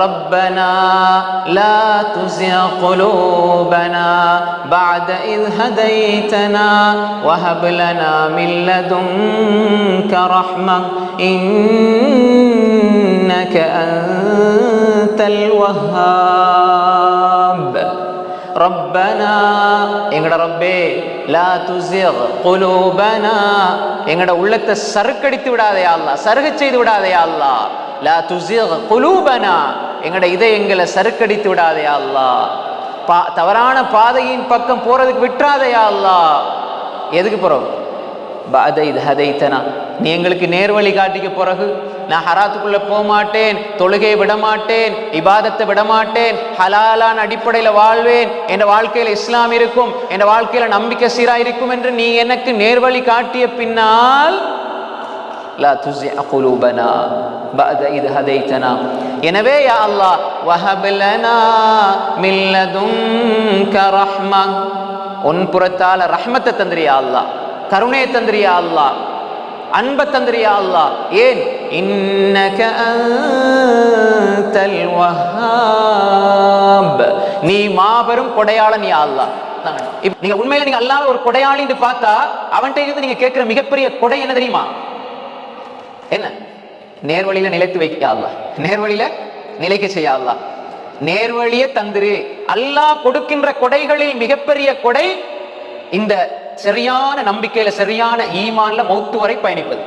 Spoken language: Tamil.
ربنا لا تزغ قلوبنا بعد إذ هديتنا وهب لنا من لدنك رحمة إنك أنت الوهاب ربنا எங்கட ரப்பே லா துசிக் குலூபனா எங்கட உள்ளத்தை சறுக்கடித்து விடாதே அல்லாஹ் சருகச் செய்து விடாதே அல்லாஹ் லா துசிக் குலூபனா எங்கட இதயங்களை சறுக்கடித்து விடாதையா அல்லாஹ் பா தவறான பாதையின் பக்கம் போறதுக்கு விட்டுறாதையா அல்லாஹ் எதுக்கு போறோம்? அதை இது ஹதைத்தனா. நீ எங்களுக்கு நேர்வழி காட்டிக்க பிறகு நான் ஹராத்துக்குள்ள போக மாட்டேன் தொழுகையை விட மாட்டேன் இபாதத்தை விட மாட்டேன் ஹலாலான அடிப்படையில் வாழ்வேன் என் வாழ்க்கையில இஸ்லாம் இருக்கும் என் வாழ்க்கையில நம்பிக்கை சீரா இருக்கும் என்று நீ எனக்கு நேர்வழி காட்டிய பின்னால் லா துஸிஅ குலூபனா பஅத இத் ஹதைத்தனா. எனவே யா அல்லாஹ் வஹபலனா மில்லதுங்க மின் உன் புறத்தால ரஹ்மத்தை தந்திரியா அல்லாஹ் கருணையை தந்திரியா அல்லாஹ் அன்ப தந்திரியா அல்லாஹ். ஏன்? இன்னக அந்தல் வஹாப். நீ மாபெரும் கொடையாளன் யா அல்லாஹ். நீங்க உண்மையில நீங்க அல்லாஹ் ஒரு கொடையாளின்னு பார்த்தா அவன்கிட்ட இருந்து நீங்க கேட்கிற மிகப்பெரிய கொடை என்ன தெரியுமா? என்ன? நேர்வழியில நிலைத்து வைக்க அல்லாஹ் நேர்வழியில நிலைக்க செய்ய அல்லாஹ் நேர்வழியே தந்திரு. அல்லாஹ் கொடுக்கின்ற கொடைகளில் மிகப்பெரிய கொடை இந்த சரியான நம்பிக்கையில சரியான ஈமான்ல மௌத்து வரை பயணிப்பது.